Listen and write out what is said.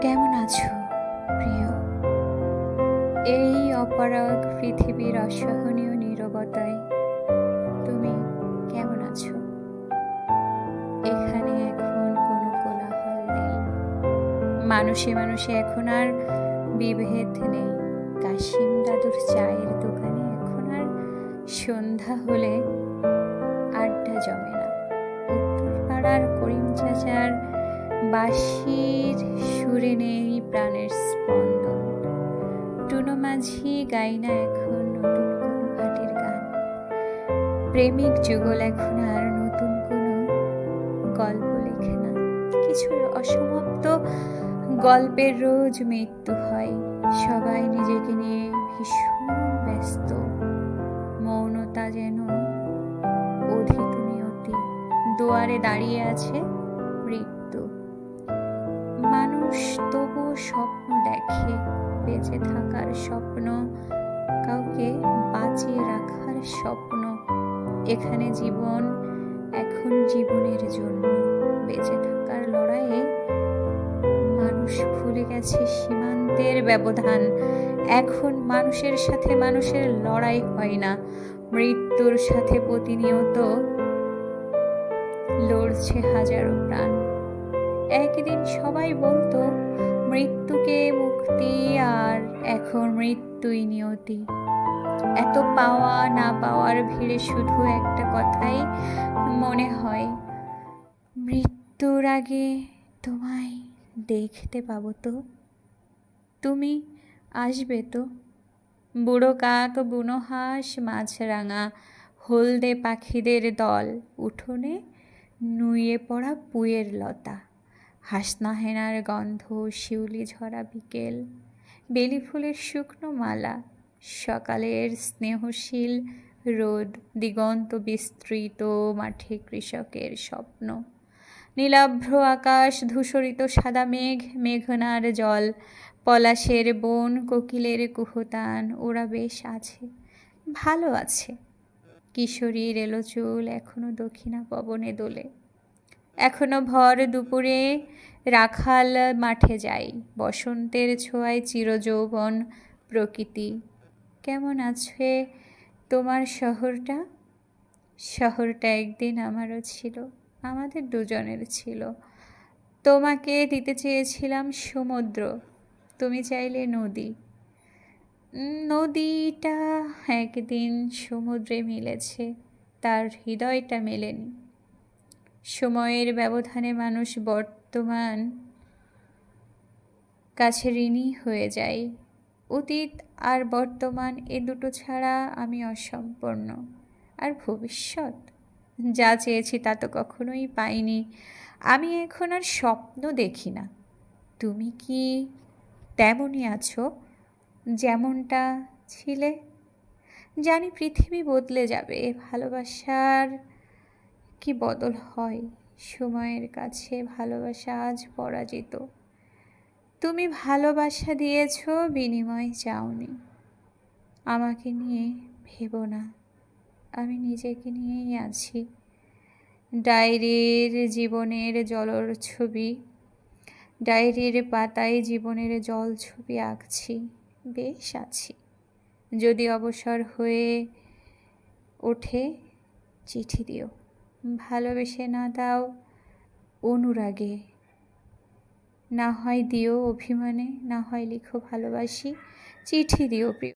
কেমন আছো, প্রিয়? এই অপারগ পৃথিবীর অসহনীয় নীরবতায় তুমি কেমন আছো? এখানে এখন কোনো কোলাহল নেই। মানুষে মানুষে এখন আর বিভেদ নেই। কাশিম দাদুর চায়ের দোকানে এখন আর সন্ধ্যা হলে আড্ডা জমে না। উত্তরপাড়ার করিম চাচার বাঁশির সুরে নেই প্রাণের স্পন্দন। টুনো মাঝি গাই না এখন নতুন কোনো ভাটের গান। প্রেমিক যুগল এখন আর নতুন কোনো গল্প লেখে না। কিছু অসমাপ্ত গল্পের রোজ মৃত্যু হয়। সবাই নিজেকে নিয়ে ভীষণ ব্যস্ত। মৌনতা যেন অধিত নিয়তি দুয়ারে দাঁড়িয়ে আছে মানুষ তবুও স্বপ্ন দেখে বেঁচে থাকার স্বপ্ন, কাউকে বাঁচিয়ে রাখার স্বপ্ন। এখানে জীবন, এখন জীবনের জন্য। বেঁচে থাকার লড়াইয়ে মানুষ ভুলে গেছে সীমান্তের ব্যবধান। এখন মানুষের সাথে মানুষের লড়াই হয় না। মৃত্যুর সাথে প্রতিনিয়ত লড়ছে হাজারো প্রাণ। একদিন সবাই বলতো, মৃত্যুকে মুক্তি আর এখন মৃত্যুই নিয়তি। এত পাওয়া না পাওয়ার ভিড়ে শুধু একটা কথাই মনে হয়, মৃত্যুর আগে তোমায় দেখতে পাবো তো? তুমি আসবে তো? বুড়ো কাক বুনো হাঁস মাছরাঙা, হলদে পাখিদের দল, উঠোনে নুয়ে পড়া পুয়ের লতা। হাসনাহেনার গন্ধ, শিউলি ঝরা বিকেল, বেলি ফুলের শুকনো মালা, সকালের স্নেহশীল রোদ, দিগন্ত বিস্তৃত মাঠে কৃষকের স্বপ্ন। নীলাভ্র আকাশ, ধূসরিত সাদা মেঘ, মেঘনার জল, পলাশের বন, কোকিলের কুহতান, ওরা বেশ আছে, ভালো আছে। কিশোরীর এলো চুল এখনও দক্ষিণা পবনে দোলে। এখনও ভর দুপুরে রাখাল মাঠে যাই বসন্তের ছোঁয়ায় চিরযৌবন প্রকৃতি। কেমন আছে তোমার শহরটা? শহরটা একদিন আমারও ছিল, আমাদের দুজনের ছিল। তোমাকে দিতে চেয়েছিলাম সমুদ্র, তুমি চাইলে নদী। নদীটা একদিন সমুদ্রে মিলেছে, তার হৃদয়টা মেলেনি। সময়ের ব্যবধানে মানুষ বর্তমান কাছে ঋণী হয়ে যায়। অতীত আর বর্তমান এ দুটো ছাড়া আমি অসম্পূর্ণ। আর ভবিষ্যৎ? যা চেয়েছি তা তো কখনোই পাইনি। আমি এখন আর স্বপ্ন দেখি না। তুমি কি তেমনই আছো, যেমনটা ছিলে? জানি পৃথিবী বদলে যাবে। ভালোবাসার কি বদল হয়? সময়ের কাছে ভালোবাসা আজ পরাজিত। তুমি ভালোবাসা দিয়েছ, বিনিময় চাওনি। আমাকে নিয়ে ভেবো না। আমি নিজেকে নিয়েই আছি। ডায়েরির জীবনের জলর ছবি। ডায়েরির পাতায় জীবনের জল ছবি আঁকছি। বেশ আছি। যদি অবসর হয়ে ওঠে, চিঠি দিও। ভালোবেসে না দাও অনুরাগে। না হয় দিও অভিমানে, না হয় লিখো ভালোবাসি। চিঠি দিও প্রিয়।